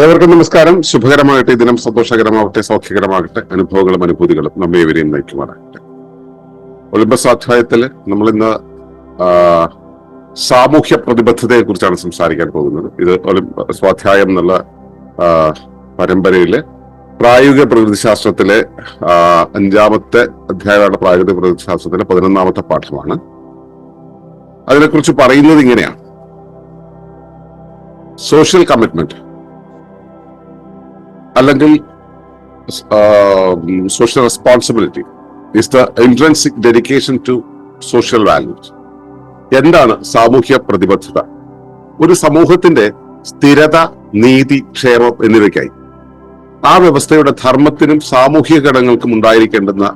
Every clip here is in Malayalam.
ഏവർക്കും നമസ്കാരം. ശുഭകരമാകട്ടെ. ഈ ദിനം സന്തോഷകരമാകട്ടെ സൗഖ്യകരമാകട്ടെ. അനുഭവങ്ങളും അനുഭൂതികളും നമ്മെ ഇവരെയും നയിക്കുമാറാകട്ടെ. ഒളിമ്പസ് അധ്യായത്തിൽ നമ്മൾ ഇന്ന് സാമൂഹ്യ പ്രതിബദ്ധതയെ കുറിച്ചാണ് സംസാരിക്കാൻ പോകുന്നത്. ഇത് ഒളിമ്പ സ്വാധ്യായം എന്നുള്ള പരമ്പരയിലെ പ്രായോഗിക പ്രകൃതിശാസ്ത്രത്തിലെ ശാസ്ത്രത്തിലെ അഞ്ചാമത്തെ അധ്യായമാണ് പ്രായോഗിക പ്രകൃതിശാസ്ത്രത്തിലെ പതിനൊന്നാമത്തെ പാഠമാണ്. അതിനെക്കുറിച്ച് പറയുന്നത് ഇങ്ങനെയാണ്. Social commitment. അല്ലെങ്കിൽ social responsibility is the intrinsic dedication to social values എന്താണ് സാമൂഹ്യ പ്രതിബദ്ധത? ഒരു സമൂഹത്തിന്റെ സ്ഥിരത നീതി ക്ഷേമം എന്നിവയ്ക്കായി. ആ വ്യവസ്ഥയുടെ ധർമ്മത്തിനും സാമൂഹിക ഘടകങ്ങൾക്കും ഉണ്ടായിരിക്കേണ്ടുന്ന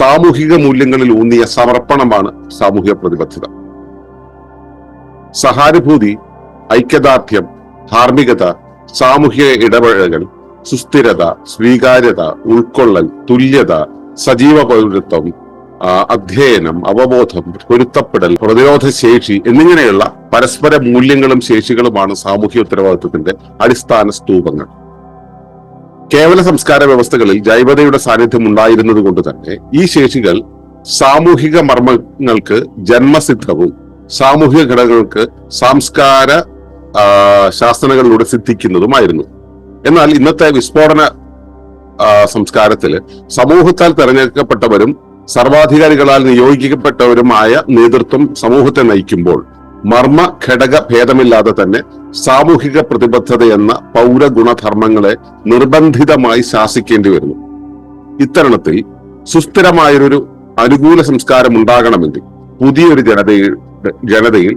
സാമൂഹിക മൂല്യങ്ങളിൽ ഊന്നിയ സമർപ്പണമാണ് സാമൂഹിക പ്രതിബദ്ധത. സഹാനുഭൂതി ഐക്യദാർഢ്യം ധാർമ്മികത സാമൂഹിക ഇടപഴകൽ സുസ്ഥിരത സ്വീകാര്യത ഉൾക്കൊള്ളൽ തുല്യത സജീവ പൗരത്വം അധ്യയനം അവബോധം പൊരുത്തപ്പെടൽ പ്രതിരോധ ശേഷി എന്നിങ്ങനെയുള്ള പരസ്പര മൂല്യങ്ങളും ശേഷികളുമാണ് സാമൂഹ്യ ഉത്തരവാദിത്വത്തിന്റെ അടിസ്ഥാന സ്തൂപങ്ങൾ. കേവല സംസ്കാര വ്യവസ്ഥകളിൽ ജൈവതയുടെ സാന്നിധ്യം ഉണ്ടായിരുന്നത് കൊണ്ട് തന്നെ ഈ ശേഷികൾ സാമൂഹിക മർമ്മങ്ങൾക്ക് ജന്മസിദ്ധവും സാമൂഹിക ഘടകങ്ങൾക്ക് സാംസ്കാര ശാസ്ത്രങ്ങളിലൂടെ സിദ്ധിക്കുന്നതുമായിരുന്നു. എന്നാൽ ഇന്നത്തെ വിസ്ഫോടന സംസ്കാരത്തിൽ സമൂഹത്താൽ തെരഞ്ഞെടുക്കപ്പെട്ടവരും സർവാധികാരികളാൽ നിയോഗിക്കപ്പെട്ടവരുമായ നേതൃത്വം സമൂഹത്തെ നയിക്കുമ്പോൾ മർമ്മ ഘടക ഭേദമില്ലാതെ തന്നെ സാമൂഹിക പ്രതിബദ്ധത എന്ന പൗരഗുണധർമ്മങ്ങളെ നിർബന്ധിതമായി ശാസിക്കേണ്ടി വരുന്നു. ഇത്തരണത്തിൽ സുസ്ഥിരമായൊരു അനുകൂല സംസ്കാരം ഉണ്ടാകണമെങ്കിൽ പുതിയൊരു ജനതയിൽ ജനതയിൽ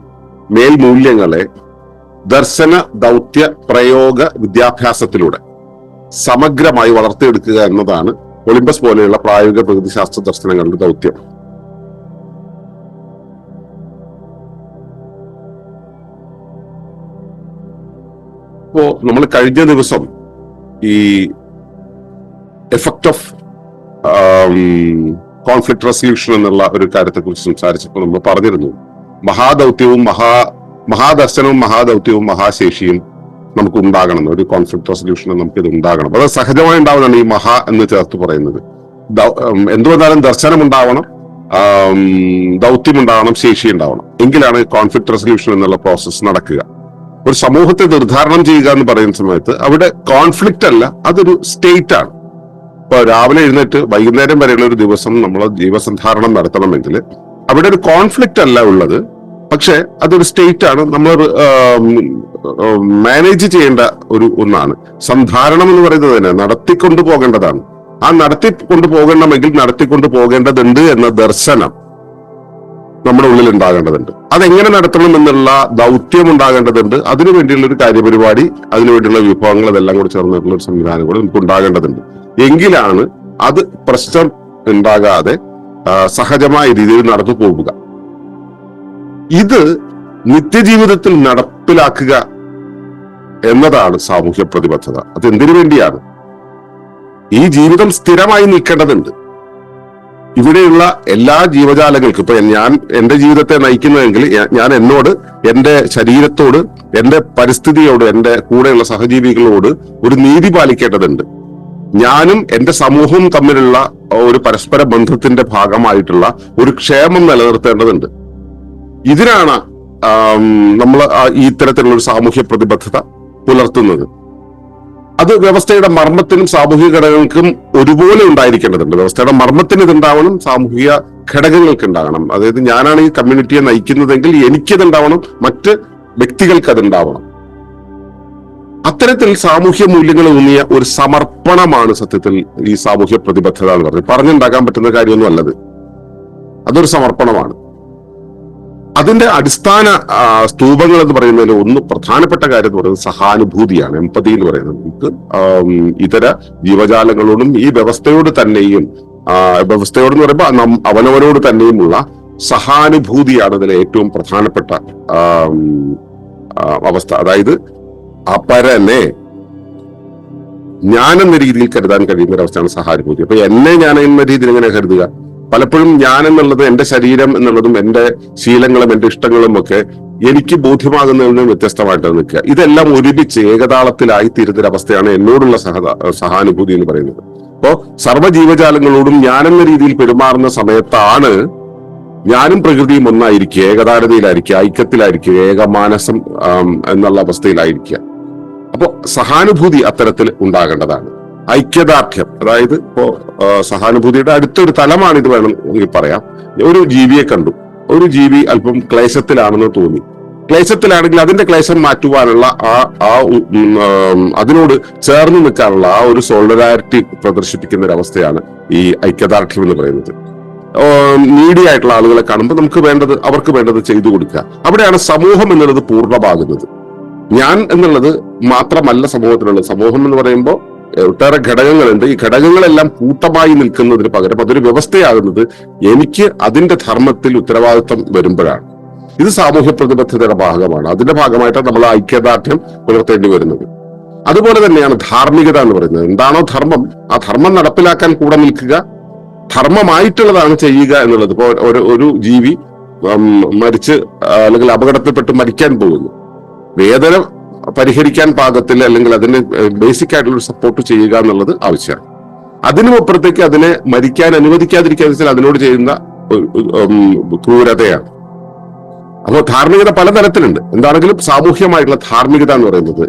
മേൽമൂല്യങ്ങളെ ദർശന ദൗത്യ പ്രയോഗ വിദ്യാഭ്യാസത്തിലൂടെ സമഗ്രമായി വളർത്തിയെടുക്കുക എന്നതാണ് ഒളിമ്പസ് പോലെയുള്ള പ്രായോഗിക പ്രകൃതിശാസ്ത്ര ദർശനങ്ങളുടെ ദൗത്യം. ഇപ്പോ നമ്മൾ കഴിഞ്ഞ ദിവസം ഈ എഫക്ട് ഓഫ് കോൺഫ്ലിക്ട് റെസൊല്യൂഷൻ എന്നുള്ള ഒരു കാര്യത്തെ കുറിച്ച് സംസാരിച്ചപ്പോൾ നമ്മൾ പറഞ്ഞിരുന്നു. മഹാദൗത്യവും മഹാ മഹാദർശനവും മഹാദൗത്യവും മഹാശേഷിയും നമുക്ക് ഉണ്ടാകണം ഒരു കോൺഫ്ലിക്ട് റെസൊല്യൂഷൻ നമുക്ക് ഇത് ഉണ്ടാകണം. അത് സഹജമായി ഉണ്ടാവുന്നതാണ് ഈ മഹാ എന്ന് ചേർത്ത് പറയുന്നത്. ദൗ- ഉം, എന്ത് വന്നാലും ദർശനം ഉണ്ടാവണം ദൗത്യം ഉണ്ടാവണം ശേഷി ഉണ്ടാവണം എങ്കിലാണ് കോൺഫ്ലിക്ട് റെസൊല്യൂഷൻ എന്നുള്ള പ്രോസസ്സ് നടക്കുക. ഒരു സമൂഹത്തെ നിർദ്ധാരണം ചെയ്യുക എന്ന് പറയുന്ന സമയത്ത് അവിടെ കോൺഫ്ലിക്റ്റ് അല്ല അതൊരു സ്റ്റേറ്റ് ആണ്. ഇപ്പൊ രാവിലെ എഴുന്നേറ്റ് വൈകുന്നേരം വരെയുള്ള ഒരു ദിവസം നമ്മൾ ജീവസന്ധാരണം നടത്തണമെങ്കിൽ അവിടെ ഒരു കോൺഫ്ലിക്റ്റ് അല്ല ഉള്ളത്. പക്ഷെ അതൊരു സ്റ്റേറ്റ് ആണ്. നമ്മൾ മാനേജ് ചെയ്യേണ്ട ഒരു ഒന്നാണ്. സംധാരണം എന്ന് പറയുന്നത് തന്നെ നടത്തിക്കൊണ്ടു പോകേണ്ടതാണ്. ആ നടത്തി കൊണ്ടു പോകണമെങ്കിൽ നടത്തിക്കൊണ്ടു പോകേണ്ടതുണ്ട് എന്ന ദർശനം നമ്മുടെ ഉള്ളിൽ ഉണ്ടാകേണ്ടതുണ്ട് അതെങ്ങനെ നടത്തണം എന്നുള്ള ദൗത്യം ഉണ്ടാകേണ്ടതുണ്ട്. അതിനു വേണ്ടിയുള്ള ഒരു കാര്യപരിപാടി അതിനുവേണ്ടിയുള്ള വിഭവങ്ങൾ അതെല്ലാം കൂടി ചേർന്നിട്ടുള്ള ഒരു സംവിധാനം കൂടെ നമുക്ക് ഉണ്ടാകേണ്ടതുണ്ട് എങ്കിലാണ് അത് പ്രശ്നം ഉണ്ടാകാതെ സഹജമായ രീതിയിൽ നടന്നു പോവുക. ഇത് നിത്യജീവിതത്തിൽ നടപ്പിലാക്കുക എന്നതാണ് സാമൂഹ്യ പ്രതിബദ്ധത. അത് എന്തിനു വേണ്ടിയാണ്? ഈ ജീവിതം സ്ഥിരമായി നിൽക്കേണ്ടതുണ്ട്. ഇവിടെയുള്ള എല്ലാ ജീവജാലങ്ങൾക്കും ഇപ്പൊ ഞാൻ എന്റെ ജീവിതത്തെ നയിക്കുന്നതെങ്കിൽ ഞാൻ എന്നോട് എന്റെ ശരീരത്തോട് എന്റെ പരിസ്ഥിതിയോട് എന്റെ കൂടെയുള്ള സഹജീവികളോട് ഒരു നീതി പാലിക്കേണ്ടതുണ്ട്. ഞാനും എന്റെ സമൂഹവും തമ്മിലുള്ള ഒരു പരസ്പര ബന്ധത്തിന്റെ ഭാഗമായിട്ടുള്ള ഒരു ക്ഷേമം നിലനിർത്തേണ്ടതുണ്ട്. ഇതിനാണ് നമ്മൾ ഈ ഇത്തരത്തിലുള്ള ഒരു സാമൂഹ്യ പ്രതിബദ്ധത പുലർത്തുന്നത്. അത് വ്യവസ്ഥയുടെ മർമ്മത്തിനും സാമൂഹിക ഘടകങ്ങൾക്കും ഒരുപോലെ ഉണ്ടായിരിക്കേണ്ടതുണ്ട്. വ്യവസ്ഥയുടെ മർമ്മത്തിന് ഇതുണ്ടാവണം സാമൂഹിക ഘടകങ്ങൾക്ക് ഉണ്ടാകണം അതായത് ഞാനാണ് ഈ കമ്മ്യൂണിറ്റിയെ നയിക്കുന്നതെങ്കിൽ എനിക്കത് ഉണ്ടാവണം മറ്റ് വ്യക്തികൾക്ക് അതുണ്ടാവണം അത്തരത്തിൽ സാമൂഹ്യ മൂല്യങ്ങൾ ഊന്നിയ ഒരു സമർപ്പണമാണ് സത്യത്തിൽ ഈ സാമൂഹ്യ പ്രതിബദ്ധത എന്ന് പറഞ്ഞത്. പറഞ്ഞുണ്ടാക്കാൻ പറ്റുന്ന കാര്യമൊന്നും അല്ലത് അതൊരു സമർപ്പണമാണ്. അതിന്റെ അടിസ്ഥാന സ്തൂപങ്ങൾ എന്ന് പറയുന്നതിൽ ഒന്ന് പ്രധാനപ്പെട്ട കാര്യം എന്ന് പറയുന്നത് സഹാനുഭൂതിയാണ്. എമ്പതി എന്ന് പറയുന്നത് നമുക്ക്. ഇതര ജീവജാലങ്ങളോടും ഈ വ്യവസ്ഥയോട് തന്നെയും വ്യവസ്ഥയോട് എന്ന് പറയുമ്പോൾ അവനവനോട് തന്നെയുമുള്ള സഹാനുഭൂതിയാണ് ഇതിലെ ഏറ്റവും പ്രധാനപ്പെട്ട അവസ്ഥ. അതായത് അപരനെ ഞാൻ എന്ന രീതിയിൽ കരുതാൻ കഴിയുന്ന ഒരു അവസ്ഥയാണ് സഹാനുഭൂതി. അപ്പൊ എന്നെ ഞാൻ എന്ന രീതിയിൽ എങ്ങനെ കരുതുക? പലപ്പോഴും ഞാൻ എന്നുള്ളത് എന്റെ ശരീരം എന്നുള്ളതും എന്റെ ശീലങ്ങളും എന്റെ ഇഷ്ടങ്ങളും ഒക്കെ എനിക്ക് ബോധ്യമാകുന്നതിന് വ്യത്യസ്തമായിട്ട് നിൽക്കുക. ഇതെല്ലാം ഒരുമിച്ച് ഏകതാളത്തിലായി തീരുന്നൊരവസ്ഥയാണ് എന്നോടുള്ള സഹ സഹാനുഭൂതി എന്ന് പറയുന്നത്. അപ്പോ സർവജീവജാലങ്ങളോടും എന്ന രീതിയിൽ പെരുമാറുന്ന സമയത്താണ് ഞാനും പ്രകൃതിയും ഒന്നായിരിക്കുക ഏകതാരതയിലായിരിക്കുക ഐക്യത്തിലായിരിക്കുക ഏകമാനസം എന്നുള്ള അവസ്ഥയിലായിരിക്കുക. അപ്പോ സഹാനുഭൂതി അത്തരത്തിൽ ഉണ്ടാകേണ്ടതാണ്. ഐക്യദാർഢ്യം. അതായത് ഇപ്പോ സഹാനുഭൂതിയുടെ അടുത്തൊരു തലമാണ് ഇത് വേണമെങ്കിൽ പറയാം. ഒരു ജീവിയെ കണ്ടു. ഒരു ജീവി അല്പം ക്ലേശത്തിലാണെന്ന് തോന്നി. ക്ലേശത്തിലാണെങ്കിൽ അതിന്റെ ക്ലേശം മാറ്റുവാനുള്ള ആ ആ അതിനോട് ചേർന്ന് നിൽക്കാനുള്ള ആ ഒരു സോളിഡാരിറ്റി പ്രദർശിപ്പിക്കുന്ന ഒരു അവസ്ഥയാണ് ഈ ഐക്യദാർഢ്യം എന്ന് പറയുന്നത്. നീഡി ആയിട്ടുള്ള ആളുകളെ കാണുമ്പോൾ നമുക്ക് വേണ്ടത് അവർക്ക് വേണ്ടത് ചെയ്തു കൊടുക്കുക. അവിടെയാണ് സമൂഹം എന്നുള്ളത് പൂർണമാകുന്നത്. ഞാൻ എന്നുള്ളത് മാത്രമല്ല സമൂഹത്തിലുള്ളത്. സമൂഹം എന്ന് പറയുമ്പോൾ ഒട്ടേറെ ഘടകങ്ങളുണ്ട്. ഈ ഘടകങ്ങളെല്ലാം കൂട്ടമായി നിൽക്കുന്നതിന് പകരം അതൊരു വ്യവസ്ഥയാകുന്നത് എനിക്ക് അതിന്റെ ധർമ്മത്തിൽ ഉത്തരവാദിത്വം വരുമ്പോഴാണ്. ഇത് സാമൂഹ്യ പ്രതിബദ്ധതയുടെ ഭാഗമാണ്. അതിന്റെ ഭാഗമായിട്ടാണ് നമ്മൾ ഐക്യദാർഢ്യം പുലർത്തേണ്ടി വരുന്നത്. അതുപോലെ തന്നെയാണ് ധാർമ്മികത എന്ന് പറയുന്നത്. എന്താണോ ധർമ്മം ആ ധർമ്മം നടപ്പിലാക്കാൻ കൂടെ നിൽക്കുക ധർമ്മമായിട്ടുള്ളതാണ് ചെയ്യുക എന്നുള്ളത്. ഇപ്പോ ഒരു ഒരു ജീവി മരിച്ച് അല്ലെങ്കിൽ അപകടത്തിൽപ്പെട്ട് മരിക്കാൻ പോകുന്നു. വേദന പരിഹരിക്കാൻ പാകത്തിൽ അല്ലെങ്കിൽ അതിന് ബേസിക് ആയിട്ടുള്ള ഒരു സപ്പോർട്ട് ചെയ്യുക എന്നുള്ളത് ആവശ്യമാണ്. അതിനും അപ്പുറത്തേക്ക് അതിനെ മരിക്കാൻ അനുവദിക്കാതിരിക്കുക വെച്ചാൽ അതിനോട് ചെയ്യുന്ന ക്രൂരതയാണ്. അപ്പോൾ ധാർമ്മികത പലതരത്തിലുണ്ട്. എന്താണെങ്കിലും സാമൂഹ്യമായിട്ടുള്ള ധാർമ്മികത എന്ന് പറയുന്നത്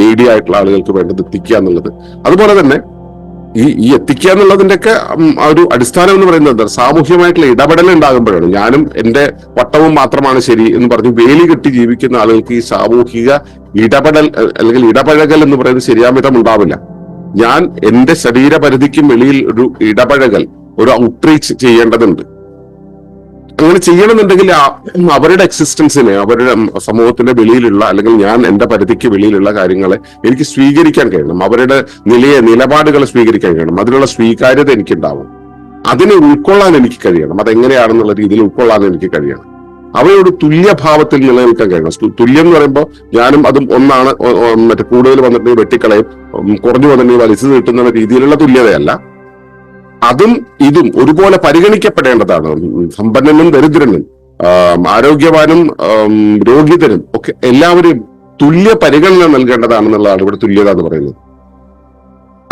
നീഡിയായിട്ടുള്ള ആളുകൾക്ക് വേണ്ടത് എത്തിക്കുക എന്നുള്ളത്. അതുപോലെ തന്നെ ഈ ഈ എത്തിക്കുക എന്നുള്ളതിന്റെയൊക്കെ ഒരു അടിസ്ഥാനം എന്ന് പറയുന്നത്? സാമൂഹ്യമായിട്ടുള്ള ഇടപെടൽ ഉണ്ടാകുമ്പോഴാണ്. ഞാനും എന്റെ വട്ടവും മാത്രമാണ് ശരി എന്ന് പറഞ്ഞ് വേലി കെട്ടി ജീവിക്കുന്ന ആളുകൾക്ക് ഈ സാമൂഹിക ഇടപെടൽ അല്ലെങ്കിൽ ഇടപഴകൽ എന്ന് പറയുന്നത് ശരിയാമിതം ഉണ്ടാവില്ല. ഞാൻ എന്റെ ശരീരപരിധിക്കും വെളിയിൽ ഒരു ഇടപഴകൽ ഒരു ഔട്ട്റീച്ച് ചെയ്യേണ്ടതുണ്ട്. അങ്ങനെ ചെയ്യണമെന്നുണ്ടെങ്കിൽ അവരുടെ എക്സിസ്റ്റൻസിനെ അവരുടെ സമൂഹത്തിന്റെ വെളിയിലുള്ള അല്ലെങ്കിൽ ഞാൻ എന്റെ പരിധിക്ക് വെളിയിലുള്ള കാര്യങ്ങളെ എനിക്ക് സ്വീകരിക്കാൻ കഴിയണം. അവരുടെ നിലയെ നിലപാടുകളെ സ്വീകരിക്കാൻ കഴിയണം. അതിനുള്ള സ്വീകാര്യത എനിക്കുണ്ടാവും അതിനെ ഉൾക്കൊള്ളാൻ എനിക്ക് കഴിയണം. അതെങ്ങനെയാണെന്നുള്ള രീതിയിൽ ഉൾക്കൊള്ളാൻ എനിക്ക് കഴിയണം. അവയോട് തുല്യഭാവത്തിൽ നിലനിൽക്കാൻ കഴിയണം. തുല്യം എന്ന് പറയുമ്പോൾ ഞാനും അതും ഒന്നാണ്. മറ്റേ കൂടുതൽ വന്നിട്ടുണ്ടെങ്കിൽ വെട്ടിക്കളയും. കുറഞ്ഞു വന്നിട്ടുണ്ടെങ്കിൽ വലിച്ചു നീട്ടുന്ന രീതിയിലുള്ള തുല്യതയല്ല. അതും ഇതും ഒരുപോലെ പരിഗണിക്കപ്പെടേണ്ടതാണ്. സമ്പന്നനും ദരിദ്രനും ആരോഗ്യവാനും രോഗിതരും ഒക്കെ എല്ലാവരും തുല്യ പരിഗണന നൽകേണ്ടതാണെന്നുള്ളതാണ് ഇവിടെ തുല്യത എന്ന് പറയുന്നത്.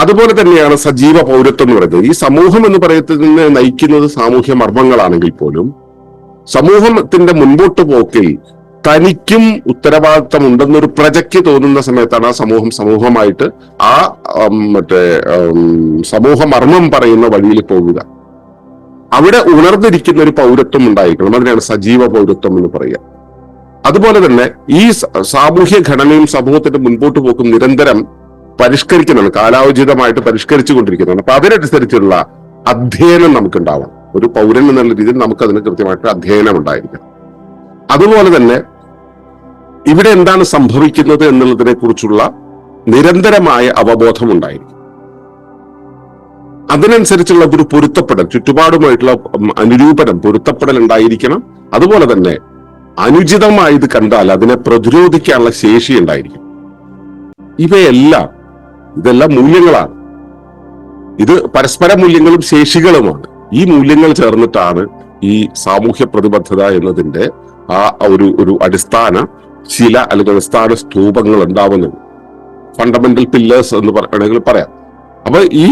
അതുപോലെ തന്നെയാണ് സജീവ പൗരത്വം എന്ന് പറയുന്നത്. ഈ സമൂഹം എന്ന് പറയുന്നത് നയിക്കുന്നത് സാമൂഹ്യ മർമ്മങ്ങളാണെങ്കിൽ പോലും സമൂഹത്തിന്റെ മുൻപോട്ട് പോക്കിൽ തനിക്കും ഉത്തരവാദിത്വം ഉണ്ടെന്നൊരു പ്രജയ്ക്ക് തോന്നുന്ന സമയത്താണ് ആ സമൂഹം സമൂഹമായിട്ട് ആ മറ്റേ സമൂഹ മർമ്മം പറയുന്ന വഴിയിൽ പോവുക. അവിടെ ഉണർന്നിരിക്കുന്ന ഒരു പൗരത്വം ഉണ്ടായിരിക്കണം. അതിനാണ് സജീവ പൗരത്വം എന്ന് പറയുക. അതുപോലെ തന്നെ ഈ സാമൂഹ്യ ഘടനയും സമൂഹത്തിന്റെ മുൻപോട്ട് പോക്കും നിരന്തരം പരിഷ്കരിക്കുന്നതാണ് കാലാവചിതമായിട്ട് പരിഷ്കരിച്ചു കൊണ്ടിരിക്കുന്നതാണ് അപ്പൊ അതിനനുസരിച്ചുള്ള അധ്യയനം നമുക്കുണ്ടാവണം. ഒരു പൗരൻ എന്നുള്ള രീതിയിൽ നമുക്ക് അതിന് കൃത്യമായിട്ട് അധ്യയനം ഉണ്ടായിരിക്കണം. അതുപോലെ തന്നെ ഇവിടെ എന്താണ് സംഭവിക്കുന്നത് എന്നുള്ളതിനെ കുറിച്ചുള്ള നിരന്തരമായ അവബോധം ഉണ്ടായിരിക്കും അതിനനുസരിച്ചുള്ള ഒരു പൊരുത്തപ്പെടൽ ചുറ്റുപാടുമായിട്ടുള്ള അനുരൂപണം പൊരുത്തപ്പെടൽ ഉണ്ടായിരിക്കണം. അതുപോലെ തന്നെ അനുചിതമായി ഇത് കണ്ടാൽ അതിനെ പ്രതിരോധിക്കാനുള്ള ശേഷി ഉണ്ടായിരിക്കും. ഇവയെല്ലാം ഇതെല്ലാം മൂല്യങ്ങളാണ്. ഇത് പരസ്പര മൂല്യങ്ങളും ശേഷികളുമാണ്. ഈ മൂല്യങ്ങൾ ചേർന്നിട്ടാണ് ഈ സാമൂഹ്യ പ്രതിബദ്ധത എന്നതിന്റെ ആ ഒരു ഒരു അടിസ്ഥാന ശില അല്ലെങ്കിൽ അടിസ്ഥാന സ്തൂപങ്ങൾ ഉണ്ടാവുന്നു. ഫണ്ടമെന്റൽ പില്ലേഴ്സ് എന്ന് പറയണമെങ്കിൽ പറയാം. അപ്പൊ ഈ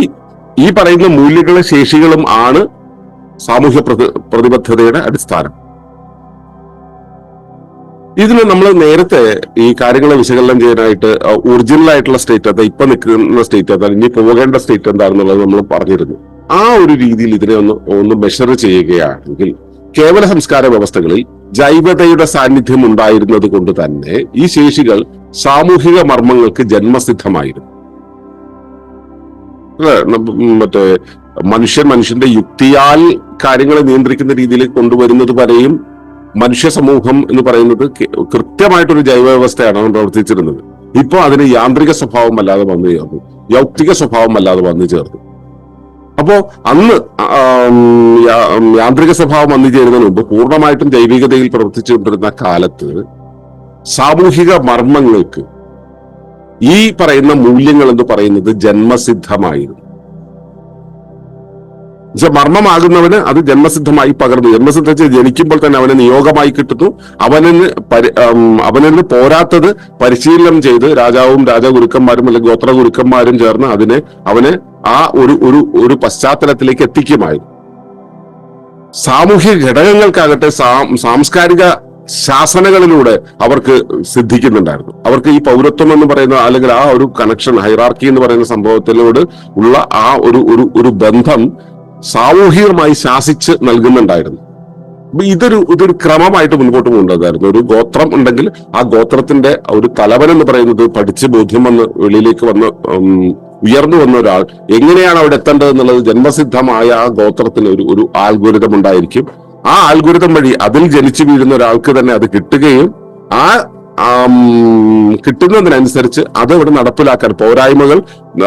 ഈ പറയുന്ന മൂല്യങ്ങളും ശേഷികളും ആണ് സാമൂഹ്യ പ്രതിബദ്ധതയുടെ അടിസ്ഥാനം. ഇതിന് നമ്മൾ നേരത്തെ ഈ കാര്യങ്ങളെ വിശകലനം ചെയ്യാനായിട്ട് ഒറിജിനൽ ആയിട്ടുള്ള സ്റ്റേറ്റ് എന്താ ഇപ്പൊ നിൽക്കുന്ന സ്റ്റേറ്റ് എന്താ ഇനി പോകേണ്ട സ്റ്റേറ്റ് എന്താണെന്നുള്ളത് നമ്മൾ പറഞ്ഞിരുന്നു. ആ ഒരു രീതിയിൽ ഇതിനെ ഒന്ന് ഒന്ന് മെഷർ ചെയ്യുകയാണെങ്കിൽ കേവല സംസ്കാര വ്യവസ്ഥകളിൽ ജൈവതയുടെ സാന്നിധ്യം ഉണ്ടായിരുന്നത് കൊണ്ട് തന്നെ ഈ ശേഷികൾ സാമൂഹിക മർമ്മങ്ങൾക്ക് ജന്മസിദ്ധമായിരുന്നു? മറ്റേ മനുഷ്യൻ മനുഷ്യന്റെ യുക്തിയാൽ കാര്യങ്ങളെ നിയന്ത്രിക്കുന്ന രീതിയിൽ കൊണ്ടുവരുന്നത് വരെയും മനുഷ്യ സമൂഹം എന്ന് പറയുന്നത് കൃത്യമായിട്ടൊരു ജൈവ വ്യവസ്ഥയാണ് പ്രവർത്തിച്ചിരുന്നത്. ഇപ്പൊ അതിന് യാന്ത്രിക സ്വഭാവം അല്ലാതെ വന്നു ചേർന്നു. യൗക്തിക സ്വഭാവം അല്ലാതെ വന്നു ചേർന്നു. അപ്പോ അന്ന് യാന്ത്രിക സ്വഭാവം വന്നു ചേരുന്നതിന് മുമ്പ് പൂർണമായിട്ടും ജൈവികതയിൽ പ്രവർത്തിച്ചുകൊണ്ടിരുന്ന കാലത്ത് സാമൂഹിക മർമ്മങ്ങൾക്ക് ഈ പറയുന്ന മൂല്യങ്ങൾ എന്ന് പറയുന്നത് ജന്മസിദ്ധമായിരുന്നു. മർമ്മമാകുന്നവന് അത് ജന്മസിദ്ധമായി പകർന്നു. ജന്മസിദ്ധ ജനിക്കുമ്പോൾ തന്നെ അവന് നിയോഗമായി കിട്ടുന്നു. അവനിന് പരി അവനിന് പോരാത്തത് പരിശീലനം ചെയ്ത് രാജാവും രാജഗുരുക്കന്മാരും അല്ലെങ്കിൽ ഗോത്ര ഗുരുക്കന്മാരും ചേർന്ന് അതിനെ അവന് ആ ഒരു ഒരു ഒരു പശ്ചാത്തലത്തിലേക്ക് എത്തിക്കുമായിരുന്നു സാമൂഹ്യ ഘടകങ്ങൾക്കാകട്ടെ സാംസ്കാരിക ശാസനകളിലൂടെ അവർക്ക് സിദ്ധിക്കുന്നുണ്ടായിരുന്നു. അവർക്ക് ഈ പൗരത്വം എന്ന് പറയുന്ന അല്ലെങ്കിൽ ആ ഒരു കണക്ഷൻ ഹൈറാർക്കി എന്ന് പറയുന്ന സംഭവത്തിനോട് ഉള്ള ആ ഒരു ഒരു ബന്ധം സാമൂഹികമായി ശാസിച്ച് നൽകുന്നുണ്ടായിരുന്നു. ഇതൊരു ഇതൊരു ക്രമമായിട്ട് മുൻപോട്ട് കൊണ്ടുവന്നായിരുന്നു ഒരു ഗോത്രം ഉണ്ടെങ്കിൽ ആ ഗോത്രത്തിന്റെ ഒരു തലവൻ എന്ന് പറയുന്നത് പഠിച്ച് ബോധ്യം വന്ന് വെളിയിലേക്ക് വന്ന് ഉയർന്നു വന്ന ഒരാൾ എങ്ങനെയാണ് അവിടെ എത്തേണ്ടത് എന്നുള്ളത് ജന്മസിദ്ധമായ ആ ഗോത്രത്തിന് ഒരു ഒരു ആൽഗുരിതം ഉണ്ടായിരിക്കും. ആ ആൽഗുരിതം വഴി അതിൽ ജനിച്ചു വീഴുന്ന ഒരാൾക്ക് തന്നെ അത് കിട്ടുകയും ആ കിട്ടുന്നതിനനുസരിച്ച് അത് ഇവിടെ നടപ്പിലാക്കാൻ പോരായ്മകൾ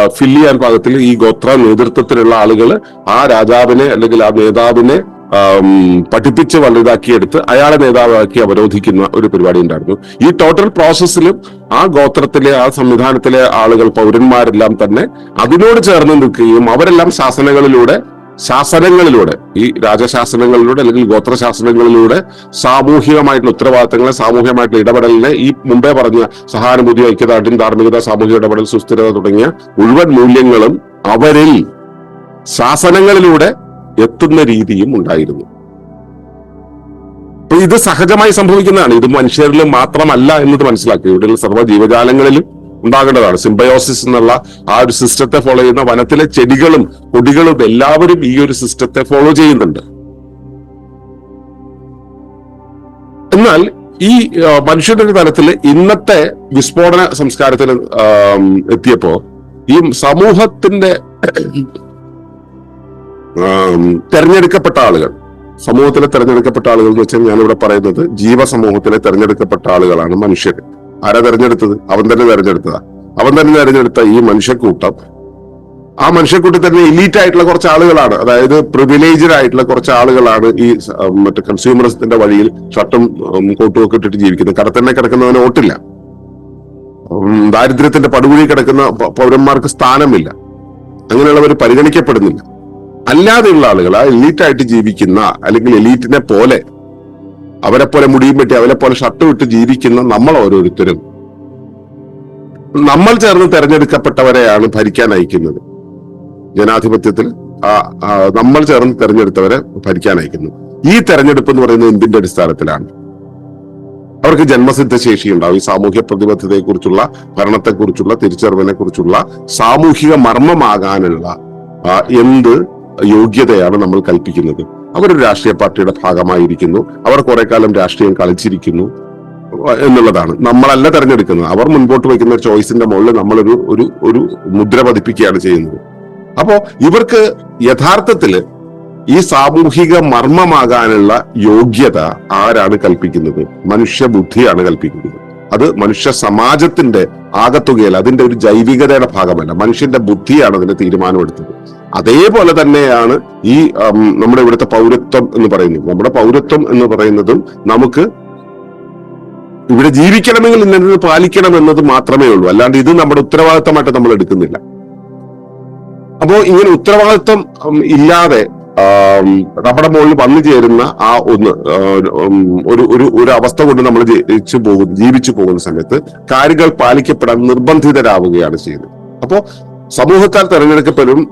ഫില്ല് ചെയ്യാൻ പാകത്തിൽ ഈ ഗോത്ര നേതൃത്വത്തിലുള്ള ആളുകൾ ആ രാജാവിനെ അല്ലെങ്കിൽ ആ നേതാവിനെ പഠിപ്പിച്ച് വലുതാക്കിയെടുത്ത് അയാളെ നേതാവാക്കി അവരോധിക്കുന്ന ഒരു പരിപാടി ഉണ്ടായിരുന്നു. ഈ ടോട്ടൽ പ്രോസസ്സിലും ആ ഗോത്രത്തിലെ ആ സംവിധാനത്തിലെ ആളുകൾ പൗരന്മാരെല്ലാം തന്നെ അതിനോട് ചേർന്ന് നിൽക്കുകയും അവരെല്ലാം ശാസനകളിലൂടെ ശാസനങ്ങളിലൂടെ ഈ രാജശാസനങ്ങളിലൂടെ അല്ലെങ്കിൽ ഗോത്രശാസനങ്ങളിലൂടെ സാമൂഹികമായിട്ടുള്ള ഉത്തരവാദിത്തങ്ങളെ സാമൂഹികമായിട്ടുള്ള ഇടപെടലിനെ ഈ മുമ്പേ പറഞ്ഞ സഹാനുഭൂതി ഐക്യദാർഢ്യം ധാർമ്മികത സാമൂഹിക ഇടപെടൽ സുസ്ഥിരത തുടങ്ങിയ മുഴുവൻ മൂല്യങ്ങളും അവരിൽ ശാസനങ്ങളിലൂടെ എത്തുന്ന രീതിയും ഉണ്ടായിരുന്നു. ഇത് സഹജമായി സംഭവിക്കുന്നതാണ്. ഇത് മനുഷ്യരിൽ മാത്രമല്ല എന്നത് മനസ്സിലാക്കി. ഇവിടെയുള്ള സർവ ജീവജാലങ്ങളിലും ഉണ്ടാകേണ്ടതാണ്. സിംബയോസിസ് എന്നുള്ള ആ ഒരു സിസ്റ്റത്തെ ഫോളോ ചെയ്യുന്ന വനത്തിലെ ചെടികളും കൊടികളും എല്ലാവരും ഈ ഒരു സിസ്റ്റത്തെ ഫോളോ ചെയ്യുന്നുണ്ട്. എന്നാൽ ഈ മനുഷ്യരുടെ തലത്തിൽ ഇന്നത്തെ വിസ്ഫോടന സംസ്കാരത്തിൽ എത്തിയപ്പോ ഈ സമൂഹത്തിന്റെ തെരഞ്ഞെടുക്കപ്പെട്ട ആളുകൾ. സമൂഹത്തിലെ തെരഞ്ഞെടുക്കപ്പെട്ട ആളുകൾ എന്ന് വെച്ചാൽ ഞാനിവിടെ പറയുന്നത് ജീവസമൂഹത്തിലെ തെരഞ്ഞെടുക്കപ്പെട്ട ആളുകളാണ് മനുഷ്യർ. ആരാ തെരഞ്ഞെടുത്തത്? അവൻ തന്നെ തെരഞ്ഞെടുത്തതാ. അവൻ തന്നെ തെരഞ്ഞെടുത്ത ഈ മനുഷ്യക്കൂട്ടം ആ മനുഷ്യക്കൂട്ടത്തിൽ തന്നെ എലീറ്റ് ആയിട്ടുള്ള കുറച്ച് ആളുകളാണ്. അതായത് പ്രിവിലേജഡ് ആയിട്ടുള്ള കുറച്ച് ആളുകളാണ് ഈ മറ്റേ കൺസ്യൂമറിസത്തിന്റെ വഴിയിൽ ഷർട്ടും കോട്ടുമൊക്കെ ഇട്ടിട്ട് ജീവിക്കുന്നത്. കടത്തന്നെ കിടക്കുന്നവന് ഓട്ടില്ല ദാരിദ്ര്യത്തിന്റെ പടുകുഴി കിടക്കുന്ന പൗരന്മാർക്ക് സ്ഥാനമില്ല. അങ്ങനെയുള്ളവർ പരിഗണിക്കപ്പെടുന്നില്ല. അല്ലാതെയുള്ള ആളുകൾ ആ എലീറ്റായിട്ട് ജീവിക്കുന്ന അല്ലെങ്കിൽ എലീറ്റിനെ പോലെ അവരെ പോലെ മുടിയും വെട്ടി അവരെ പോലെ ഷർട്ട് വിട്ട് ജീവിക്കുന്ന നമ്മൾ ഓരോരുത്തരും. നമ്മൾ ചേർന്ന് തെരഞ്ഞെടുക്കപ്പെട്ടവരെയാണ് ഭരിക്കാൻ അയക്കുന്നത്. ജനാധിപത്യത്തിൽ നമ്മൾ ചേർന്ന് തെരഞ്ഞെടുത്തവരെ ഭരിക്കാൻ അയക്കുന്നു. ഈ തെരഞ്ഞെടുപ്പ് എന്ന് പറയുന്നത് എന്തിന്റെ അടിസ്ഥാനത്തിലാണ്? അവർക്ക് ജന്മസിദ്ധ ശേഷി ഉണ്ടാവും. ഈ സാമൂഹ്യ പ്രതിബദ്ധതയെ കുറിച്ചുള്ള ഭരണത്തെക്കുറിച്ചുള്ള തിരിച്ചറിവിനെ കുറിച്ചുള്ള സാമൂഹിക മർമ്മമാകാനുള്ള എന്ത് യോഗ്യതയാണ് നമ്മൾ കൽപ്പിക്കുന്നത്. അവരൊരു രാഷ്ട്രീയ പാർട്ടിയുടെ ഭാഗമായിരിക്കുന്നു. അവർ കുറെ കാലം രാഷ്ട്രീയം കളിച്ചിരിക്കുന്നു എന്നുള്ളതാണ്. നമ്മളല്ല തെരഞ്ഞെടുക്കുന്നത്. അവർ മുൻപോട്ട് വയ്ക്കുന്ന ചോയ്സിന്റെ മുകളിൽ നമ്മളൊരു ഒരു ഒരു മുദ്ര പതിപ്പിക്കുകയാണ് ചെയ്യുന്നത്. അപ്പോ ഇവർക്ക് യഥാർത്ഥത്തിൽ ഈ സാമൂഹിക മർമ്മമാകാനുള്ള യോഗ്യത ആരാണ് കൽപ്പിക്കുന്നത്? മനുഷ്യ ബുദ്ധിയാണ് കൽപ്പിക്കുന്നത്. അത് മനുഷ്യ സമാജത്തിന്റെ ആകത്തുകയല്ല അതിന്റെ ഒരു ജൈവികതയുടെ ഭാഗമല്ല. മനുഷ്യന്റെ ബുദ്ധിയാണ് അതിന്റെ തീരുമാനമെടുത്തത് അതേപോലെ തന്നെയാണ് ഈ നമ്മുടെ ഇവിടുത്തെ പൗരത്വം എന്ന് പറയുന്നത്. നമ്മുടെ പൗരത്വം എന്ന് പറയുന്നതും നമുക്ക് ഇവിടെ ജീവിക്കണമെങ്കിൽ ഇന്നത് പാലിക്കണം എന്നത് മാത്രമേ ഉള്ളൂ. അല്ലാണ്ട് ഇത് നമ്മുടെ ഉത്തരവാദിത്തമായിട്ട് നമ്മൾ എടുക്കുന്നില്ല. അപ്പോ ഇങ്ങനെ ഉത്തരവാദിത്വം ഇല്ലാതെ നമ്മുടെ മുകളിൽ വന്നു ചേരുന്ന ആ ഒന്ന് ഒരു ഒരു ഒരു അവസ്ഥ കൊണ്ട് നമ്മൾ ജയിച്ചു പോകും ജീവിച്ചു പോകുന്ന സമയത്ത് കാര്യങ്ങൾ പാലിക്കപ്പെടാൻ നിർബന്ധിതരാവുകയാണ് ചെയ്യുന്നത്. അപ്പോ സമൂഹത്താൽ തെരഞ്ഞെടുക്കപ്പെടും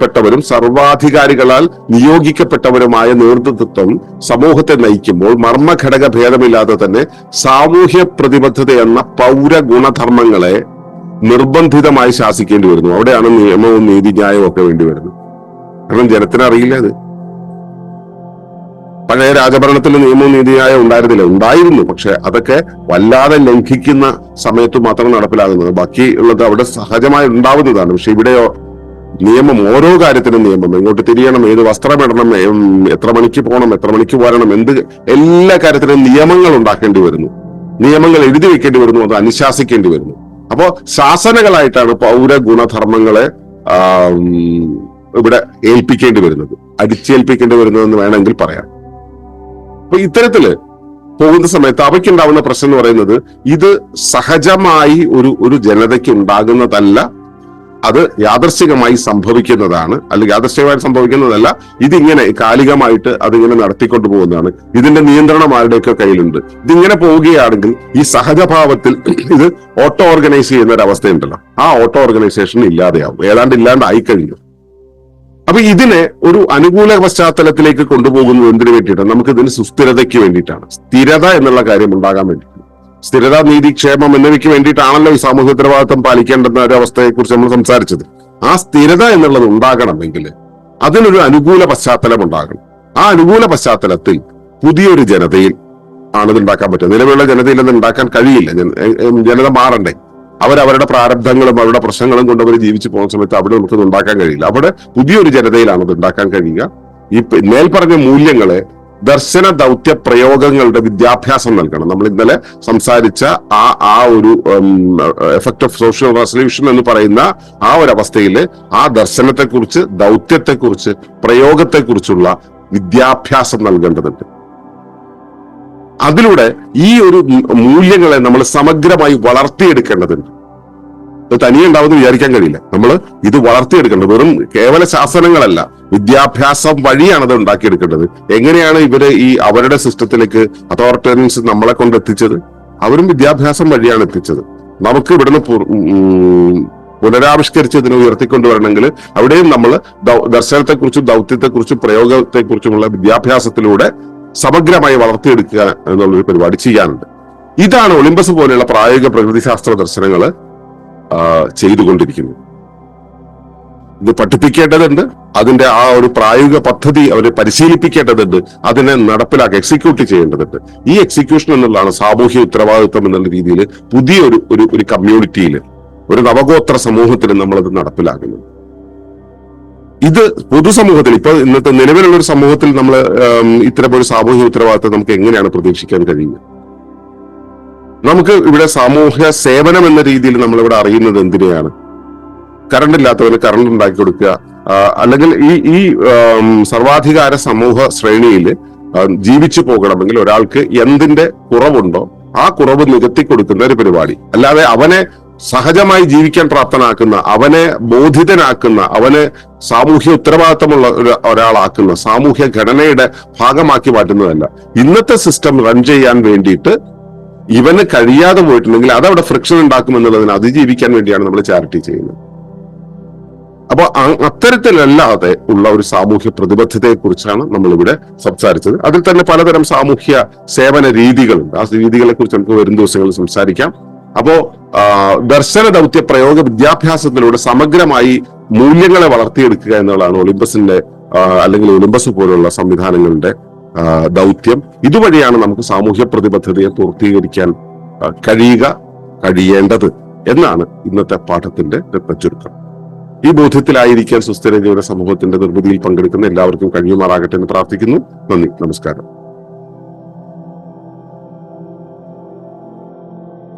പെട്ടവരും സർവാധികാരികളാൽ നിയോഗിക്കപ്പെട്ടവരുമായ നേതൃത്വം സമൂഹത്തെ നയിക്കുമ്പോൾ മർമ്മഘടക ഭേദമില്ലാതെ തന്നെ സാമൂഹ്യ പ്രതിബദ്ധത എന്ന പൗര ഗുണധർമ്മങ്ങളെ നിർബന്ധിതമായി ശാസിക്കേണ്ടി വരുന്നു. അവിടെയാണ് നിയമവും നീതിന്യായവും ഒക്കെ വേണ്ടി വരുന്നത്. കാരണം ജനത്തിനറിയില്ല അത്. പഴയ രാജഭരണത്തിൽ നിയമവും നീതിയായ ഉണ്ടായിരുന്നില്ല. ഉണ്ടായിരുന്നു. പക്ഷെ അതൊക്കെ വല്ലാതെ ലംഘിക്കുന്ന സമയത്ത് മാത്രം നടപ്പിലാകുന്നത്. ബാക്കി ഉള്ളത് അവിടെ സഹജമായി ഉണ്ടാവുന്നതാണ്. പക്ഷെ ഇവിടെയോ നിയമം ഓരോ കാര്യത്തിനും നിയമം. എങ്ങോട്ട് തിരിയണം ഏത് വസ്ത്രം ഇടണം എത്ര മണിക്ക് പോകണം എത്ര മണിക്ക് പോരണം എന്ത് എല്ലാ കാര്യത്തിലും നിയമങ്ങൾ ഉണ്ടാക്കേണ്ടി വരുന്നു. നിയമങ്ങൾ എഴുതി വെക്കേണ്ടി വരുന്നു അത് അനുശാസിക്കേണ്ടി വരുന്നു. അപ്പോ ശാസനകളായിട്ടാണ് പൗര ഗുണധർമ്മങ്ങളെ ഇവിടെ ഏൽപ്പിക്കേണ്ടി വരുന്നത്. അടിച്ചേൽപ്പിക്കേണ്ടി വരുന്നതെന്ന് വേണമെങ്കിൽ പറയാം. അപ്പൊ ഇത്തരത്തിൽ പോകുന്ന സമയത്ത് അവയ്ക്കുണ്ടാവുന്ന പ്രശ്നം എന്ന് പറയുന്നത് ഇത് സഹജമായി ഒരു ഒരു ജനതയ്ക്ക് ഉണ്ടാകുന്നതല്ല. അത് യാദർശികമായി സംഭവിക്കുന്നതാണ്. അല്ലെങ്കിൽ യാദർശികമായി സംഭവിക്കുന്നതല്ല. ഇതിങ്ങനെ കാലികമായിട്ട് അതിങ്ങനെ നടത്തിക്കൊണ്ടു പോകുന്നതാണ്. ഇതിന്റെ നിയന്ത്രണം ആരുടെയൊക്കെ കയ്യിലുണ്ട്? ഇതിങ്ങനെ പോവുകയാണെങ്കിൽ ഈ സഹജഭാവത്തിൽ ഇത് ഓട്ടോ ഓർഗനൈസ് ചെയ്യുന്ന ഒരു അവസ്ഥയുണ്ടല്ലോ. ആ ഓട്ടോ ഓർഗനൈസേഷൻ ഇല്ലാതെയാവും. ഏതാണ്ട് ഇല്ലാണ്ടായി കഴിഞ്ഞു അപ്പൊ ഇതിനെ ഒരു അനുകൂല പശ്ചാത്തലത്തിലേക്ക് കൊണ്ടുപോകുന്നത് എന്തിനു വേണ്ടിയിട്ടാണ്? നമുക്ക് ഇതിന് സുസ്ഥിരതയ്ക്ക് വേണ്ടിയിട്ടാണ്. സ്ഥിരത എന്നുള്ള കാര്യം ഉണ്ടാകാൻ വേണ്ടി സ്ഥിരത നീതി ക്ഷേമം എന്നിവയ്ക്ക് വേണ്ടിയിട്ടാണല്ലോ ഈ സാമൂഹ്യ ഉത്തരവാദിത്വം പാലിക്കേണ്ടെന്ന ഒരു അവസ്ഥയെക്കുറിച്ച് നമ്മൾ സംസാരിച്ചത്. ആ സ്ഥിരത എന്നുള്ളത് ഉണ്ടാകണമെങ്കിൽ അതിനൊരു അനുകൂല പശ്ചാത്തലം ഉണ്ടാകണം. ആ അനുകൂല പശ്ചാത്തലത്തിൽ പുതിയൊരു ജനതയിൽ ആണ് ഇത് ഉണ്ടാക്കാൻ പറ്റുക. നിലവിലുള്ള ജനതയിൽ അത് ഉണ്ടാക്കാൻ കഴിയില്ല. ജനത മാറണ്ടേ? അവരവരുടെ പ്രാരബ്ധങ്ങളും അവരുടെ പ്രശ്നങ്ങളും കൊണ്ട് അവർ ജീവിച്ചു പോകുന്ന സമയത്ത് അവിടെ നമുക്ക് ഇത് ഉണ്ടാക്കാൻ കഴിയില്ല. അവിടെ പുതിയൊരു ജനതയിലാണ് അത് ഉണ്ടാക്കാൻ കഴിയുക. ഈ മേൽപ്പറഞ്ഞ മേൽ പറഞ്ഞ മൂല്യങ്ങളെ ദർശന ദൗത്യ പ്രയോഗങ്ങളുടെ വിദ്യാഭ്യാസം നൽകണം. നമ്മൾ ഇന്നലെ സംസാരിച്ച ആ ആ ഒരു എഫക്ട് ഓഫ് സോഷ്യൽ റെസൊല്യൂഷൻ എന്ന് പറയുന്ന ആ ഒരു അവസ്ഥയിൽ ആ ദർശനത്തെക്കുറിച്ച് ദൗത്യത്തെക്കുറിച്ച് പ്രയോഗത്തെക്കുറിച്ചുള്ള വിദ്യാഭ്യാസം നൽകേണ്ടതുണ്ട്. അതിലൂടെ ഈ ഒരു മൂല്യങ്ങളെ നമ്മൾ സമഗ്രമായി വളർത്തിയെടുക്കേണ്ടതുണ്ട്. അത് തനിയെ ഉണ്ടാവുമെന്ന് വിചാരിക്കാൻ കഴിയില്ല. നമ്മൾ ഇത് വളർത്തിയെടുക്കേണ്ടത് വെറും കേവല ശാസനങ്ങളല്ല. വിദ്യാഭ്യാസം വഴിയാണ് അത് ഉണ്ടാക്കിയെടുക്കേണ്ടത്. എങ്ങനെയാണ് ഇവർ ഈ അവരുടെ സിസ്റ്റത്തിലേക്ക് അതോറിറ്റേറിയൻസ് നമ്മളെ കൊണ്ട് എത്തിച്ചത്? അവരും വിദ്യാഭ്യാസം വഴിയാണ് എത്തിച്ചത്. നമുക്ക് ഇവിടുന്ന് പുനരാവിഷ്കരിച്ച് ഇതിനെ ഉയർത്തിക്കൊണ്ടുവരണമെങ്കിൽ അവിടെയും നമ്മൾ ദർശനത്തെക്കുറിച്ചും ദൗത്യത്തെക്കുറിച്ചും പ്രയോഗത്തെക്കുറിച്ചുമുള്ള വിദ്യാഭ്യാസത്തിലൂടെ സമഗ്രമായി വളർത്തിയെടുക്കുക എന്നുള്ളൊരു പരിപാടി ചെയ്യാനുണ്ട്. ഇതാണ് ഒളിമ്പസ് പോലെയുള്ള പ്രായോഗിക പ്രകൃതിശാസ്ത്ര ദർശനങ്ങൾ ചെയ്തുകൊണ്ടിരിക്കുന്നത്. ഇത് പഠിപ്പിക്കേണ്ടതുണ്ട് അതിന്റെ ആ ഒരു പ്രായോഗിക പദ്ധതി അവരെ പരിശീലിപ്പിക്കേണ്ടതുണ്ട് അതിനെ നടപ്പിലാക്കി എക്സിക്യൂട്ട് ചെയ്യേണ്ടതുണ്ട്. ഈ എക്സിക്യൂഷൻ എന്നുള്ളതാണ് സാമൂഹ്യ ഉത്തരവാദിത്വം എന്നുള്ള രീതിയിൽ പുതിയൊരു ഒരു ഒരു കമ്മ്യൂണിറ്റിയിൽ ഒരു നവഗോത്ര സമൂഹത്തിൽ നമ്മളത് നടപ്പിലാക്കുന്നത്. ഇത് പൊതുസമൂഹത്തിൽ ഇപ്പൊ ഇന്നത്തെ നിലവിലുള്ള ഒരു സമൂഹത്തിൽ നമ്മൾ ഇത്തരം ഒരു സാമൂഹ്യ ഉത്തരവാദിത്വം നമുക്ക് എങ്ങനെയാണ് പ്രതീക്ഷിക്കാൻ കഴിയുന്നത് നമുക്ക് ഇവിടെ സാമൂഹ്യ സേവനം എന്ന രീതിയിൽ നമ്മൾ ഇവിടെ അറിയുന്നത് എന്തിനെയാണ്? കറണ്ട് ഇല്ലാത്തവന് കറണ്ട് ഉണ്ടാക്കി കൊടുക്കുക അല്ലെങ്കിൽ ഈ ഈ സർവാധികാര സമൂഹ ശ്രേണിയിൽ ജീവിച്ചു പോകണമെങ്കിൽ ഒരാൾക്ക് എന്തിന്റെ കുറവുണ്ടോ ആ കുറവ് നികത്തി കൊടുക്കുന്ന ഒരു പരിപാടി. അല്ലാതെ അവനെ സഹജമായി ജീവിക്കാൻ പ്രാപ്തനാക്കുന്ന അവനെ ബോധിതനാക്കുന്ന അവനെ സാമൂഹ്യ ഉത്തരവാദിത്തമുള്ള ഒരാളാക്കുന്ന സാമൂഹ്യ ഘടനയുടെ ഭാഗമാക്കി മാറ്റുന്നതല്ല. ഇന്നത്തെ സിസ്റ്റം റൺ ചെയ്യാൻ വേണ്ടിയിട്ട് ഇവന് കഴിയാതെ പോയിട്ടുണ്ടെങ്കിൽ അതവിടെ ഫ്രിക്ഷൻ ഉണ്ടാക്കും എന്നുള്ളതിനെ അതിജീവിക്കാൻ വേണ്ടിയാണ് നമ്മൾ ചാരിറ്റി ചെയ്യുന്നത്. അപ്പൊ അത്തരത്തിലല്ലാതെ ഉള്ള ഒരു സാമൂഹ്യ പ്രതിബദ്ധതയെ കുറിച്ചാണ് നമ്മൾ ഇവിടെ സംസാരിച്ചത്. അതിൽ തന്നെ പലതരം സാമൂഹ്യ സേവന രീതികളുണ്ട്. ആ രീതികളെ കുറിച്ച് നമുക്ക് വരും ദിവസങ്ങളിൽ സംസാരിക്കാം. അപ്പോ ദർശന ദൗത്യ പ്രയോഗ വിദ്യാഭ്യാസത്തിലൂടെ സമഗ്രമായി മൂല്യങ്ങളെ വളർത്തിയെടുക്കുക എന്നുള്ളതാണ് ഒളിമ്പസിന്റെ അല്ലെങ്കിൽ ഒളിമ്പസ് പോലുള്ള സംവിധാനങ്ങളുടെ ദൗത്യം. ഇതുവഴിയാണ് നമുക്ക് സാമൂഹ്യ പ്രതിബദ്ധതയെ പൂർത്തീകരിക്കാൻ കഴിയുക കഴിയേണ്ടത് എന്നാണ് ഇന്നത്തെ പാഠത്തിന്റെ രത്നച്ചുരുക്കം. ഈ ബോധ്യത്തിലായിരിക്കാൻ സുസ്ഥിര ജീവിത സമൂഹത്തിന്റെ നിർമ്മിതിയിൽ പങ്കെടുക്കുന്ന എല്ലാവർക്കും കഴിയുമാറാകട്ടെ എന്ന് പ്രാർത്ഥിക്കുന്നു. നന്ദി. നമസ്കാരം.